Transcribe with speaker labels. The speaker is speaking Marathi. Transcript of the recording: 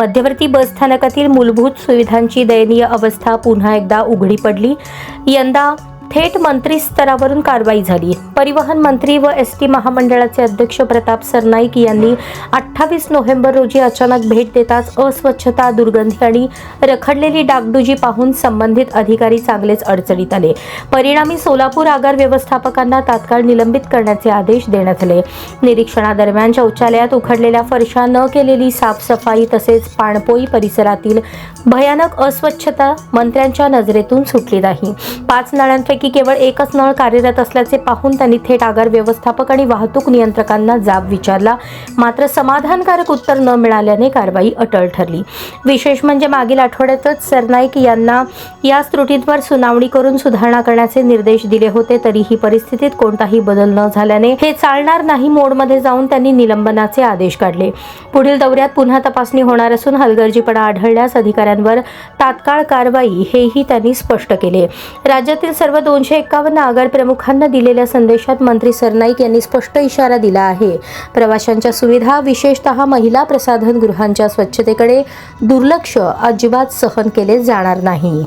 Speaker 1: मध्यवर्ती बसस्थानकातील मूलभूत सुविधांची दयनीय अवस्था पुन्हा एकदा उघडी पडली. यंदा थेट मंत्री स्तरावरून कारवाई झाली. परिवहन मंत्री व एस टी महामंडळाचे अध्यक्ष प्रताप सरनाईक यांनी अठ्ठावीस नोव्हेंबर रोजी अचानक भेट देताच अस्वच्छता दुर्गंधी आणि रखडलेली डागडुजी पाहून संबंधित अधिकारी चांगलेच अडचणीत आले. परिणामी सोलापूर आगार व्यवस्थापकांना तात्काळ निलंबित करण्याचे आदेश देण्यात आले. निरीक्षणादरम्यान शौचालयात उखडलेल्या फरशा न केलेली साफसफाई तसेच पाणपोई परिसरातील भयानक अस्वच्छता मंत्र्यांच्या नजरेतून सुटली नाही. पाच नळांपैकी केवळ एकच नळ कार्यरत असल्याचे पाहून त्यांनी थेट आगार व्यवस्थापक आणि वाहतूक नियंत्रकांना जाब विचारला. मात्र समाधानकारक उत्तर न मिळाल्याने कारवाई अटळ ठरली. विशेष म्हणजे मागील आठवड्यातच सरनाईक यांना या त्रुटींवर सुनावणी करून सुधारणा करण्याचे निर्देश दिले होते तरीही परिस्थितीत कोणताही बदल न झाल्याने हे चालणार नाही मोडमध्ये जाऊन त्यांनी निलंबनाचे आदेश काढले. पुढील दौऱ्यात पुन्हा तपासणी होणार असून हलगर्जीपणा आढळल्यास अधिकाऱ्यांवर तात्काळ कारवाई हेही त्यांनी स्पष्ट केले. राज्यातील सर्व दोनशे एकावन्न आगार प्रमुखांना दिलेल्या संदेशात मंत्री सरनाईक यांनी स्पष्ट इशारा दिला आहे. प्रवाशांच्या सुविधा विशेषतः महिला प्रसाधन गृहांच्या स्वच्छतेकडे दुर्लक्ष अजिबात सहन केले जाणार नाही.